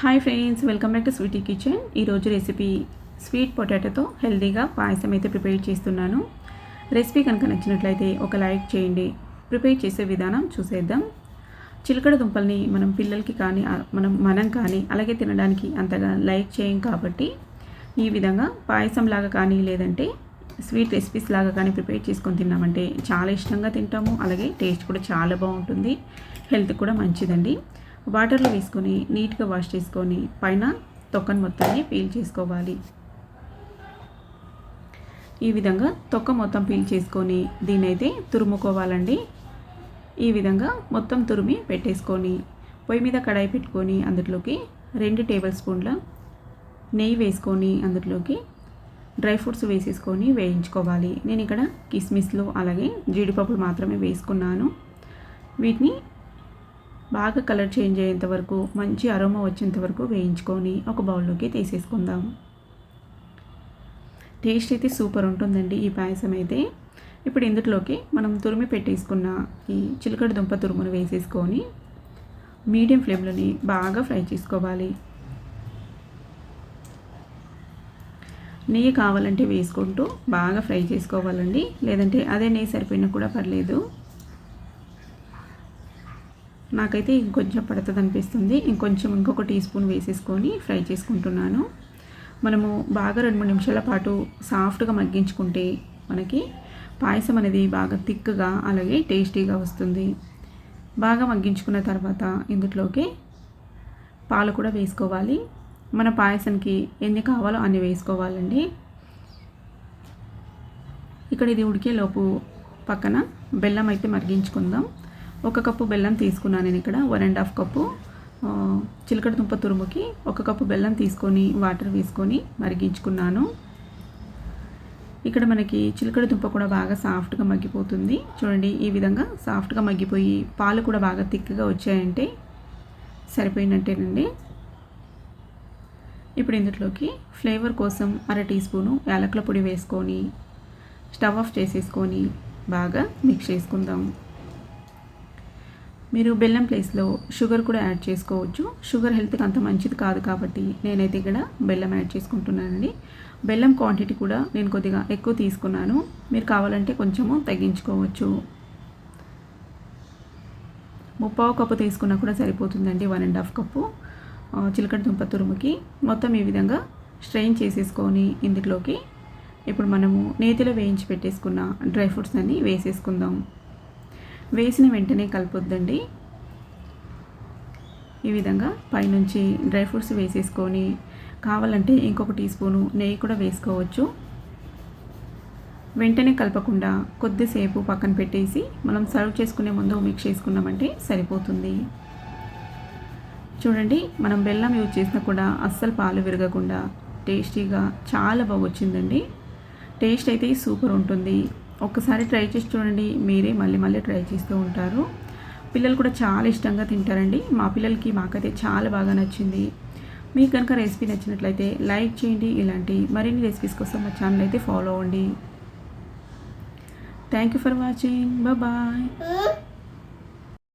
Hi friends welcome back to Sweety kitchen ఈరోజు recipe sweet పొటాటోతో హెల్తీగా పాయసం అయితే ప్రిపేర్ చేస్తున్నాను. రెసిపీ కనుక నచ్చినట్లయితే ఒక లైక్ చేయండి. ప్రిపేర్ చేసే విధానం చూసేద్దాం. చిలకడ దుంపల్ని మనం పిల్లలకి కానీ మనం మనం కానీ అలాగే తినడానికి అంతగా లైక్ చేయం కాబట్టి ఈ విధంగా పాయసం లాగా కానీ లేదంటే స్వీట్ రెసిపీస్ లాగా కానీ ప్రిపేర్ చేసుకొని తిన్నామంటే చాలా ఇష్టంగా తింటాము. అలాగే టేస్ట్ కూడా చాలా బాగుంటుంది. హెల్త్ కూడా మంచిదండి. వాటర్లో వేసుకొని నీట్గా వాష్ చేసుకొని పైన తొక్కను మొత్తాన్ని పీల్ చేసుకోవాలి. ఈ విధంగా తొక్క మొత్తం పీల్ చేసుకొని దీన్ని అయితే తురుముకోవాలండి. ఈ విధంగా మొత్తం తురిమి పెట్టేసుకొని పొయ్యి మీద కడాయి పెట్టుకొని అందులోకి రెండు టేబుల్ స్పూన్ల నెయ్యి వేసుకొని అందులోకి డ్రై ఫ్రూట్స్ వేసేసుకొని వేయించుకోవాలి. నేను ఇక్కడ కిస్మిస్లు అలాగే జీడిపప్పులు మాత్రమే వేసుకున్నాను. వీటిని బాగా కలర్ చేంజ్ అయ్యేంత వరకు మంచి అరోమా వచ్చేంత వరకు వేయించుకొని ఒక బౌల్లోకి తీసేసుకుందాం. టేస్ట్ అయితే సూపర్ ఉంటుందండి ఈ పాయసం అయితే. ఇప్పుడు ఇందులోకి మనం తురిమి పెట్టేసుకున్న ఈ చిలకడ దుంప తురుమును వేసేసుకొని మీడియం ఫ్లేమ్లోని బాగా ఫ్రై చేసుకోవాలి. నెయ్యి కావాలంటే వేసుకుంటూ బాగా ఫ్రై చేసుకోవాలండి. లేదంటే అదే నెయ్యి సరిపోయినా కూడా పర్లేదు. నాకైతే ఇంకొంచెం పడుతుంది అనిపిస్తుంది ఇంకొంచెం ఇంకొక టీ స్పూన్ వేసేసుకొని ఫ్రై చేసుకుంటున్నాను. మనము బాగా రెండు మూడు నిమిషాల పాటు సాఫ్ట్గా మగ్గించుకుంటే మనకి పాయసం అనేది బాగా థిక్గా అలాగే టేస్టీగా వస్తుంది. బాగా మగ్గించుకున్న తర్వాత ఇందులోకి పాలు కూడా వేసుకోవాలి. మన పాయసానికి ఎన్ని కావాలో అన్ని వేసుకోవాలండి. ఇక్కడ ఇది ఉడికేలోపు పక్కన బెల్లం అయితే మరిగించుకుందాం ఒక కప్పు బెల్లం తీసుకున్నాను నేను ఇక్కడ వన్ అండ్ హాఫ్ కప్పు చిలకడ దుంప తురుముకి ఒక కప్పు బెల్లం తీసుకొని వాటర్ వేసుకొని మరిగించుకున్నాను. ఇక్కడ మనకి చిలకడ దుంప కూడా బాగా సాఫ్ట్గా మగ్గిపోతుంది. చూడండి ఈ విధంగా సాఫ్ట్గా మగ్గిపోయి పాలు కూడా బాగా థిక్గా వచ్చాయంటే సరిపోయినట్టేనండి. ఇప్పుడు ఇందులోకి ఫ్లేవర్ కోసం అర టీ స్పూను యాలకుల పొడి వేసుకొని స్టవ్ ఆఫ్ చేసేసుకొని బాగా మిక్స్ చేసుకుందాం. మీరు బెల్లం ప్లేస్లో షుగర్ కూడా యాడ్ చేసుకోవచ్చు. షుగర్ హెల్త్కి అంత మంచిది కాదు కాబట్టి నేనైతే ఇక్కడ బెల్లం యాడ్ చేసుకుంటున్నానండి. బెల్లం క్వాంటిటీ కూడా నేను కొద్దిగా ఎక్కువ తీసుకున్నాను. మీరు కావాలంటే కొంచెము తగ్గించుకోవచ్చు. ముప్పావు కప్పు తీసుకున్నా కూడా సరిపోతుందండి. One and half cup. చిలకడ దుంప తురుముకి మొత్తం ఈ విధంగా స్ట్రెయిన్ చేసేసుకొని ఇందులోకి ఇప్పుడు మనము నేతిలో వేయించి పెట్టేసుకున్న డ్రై ఫ్రూట్స్ అన్నీ వేసేసుకుందాం. వేసిన వెంటనే కలపొద్దండి. ఈ విధంగా పైనుంచి డ్రై ఫ్రూట్స్ వేసేసుకొని కావాలంటే ఇంకొక టీ స్పూను నెయ్యి కూడా వేసుకోవచ్చు. వెంటనే కలపకుండా కొద్దిసేపు పక్కన పెట్టేసి మనం సర్వ్ చేసుకునే ముందు మిక్స్ చేసుకున్నామంటే సరిపోతుంది. చూడండి మనం బెల్లం యూజ్ చేసినా కూడా అస్సలు పాలు విరగకుండా టేస్టీగా చాలా బాగా వచ్చిందండి టేస్ట్ అయితే సూపర్ ఉంటుంది. ఒక్కసారి ట్రై చేసి చూడండి. మీరే మళ్ళీ మళ్ళీ ట్రై చేస్తూ ఉంటారు. పిల్లలు కూడా చాలా ఇష్టంగా తింటారండి. మా పిల్లలకి మాకైతే చాలా బాగా నచ్చింది. మీకు కనుక రెసిపీ నచ్చినట్లయితే లైక్ చేయండి. ఇలాంటి మరిన్ని రెసిపీస్ కోసం మా ఛానల్ అయితే ఫాలో అవ్వండి. Thank you for watching. Bye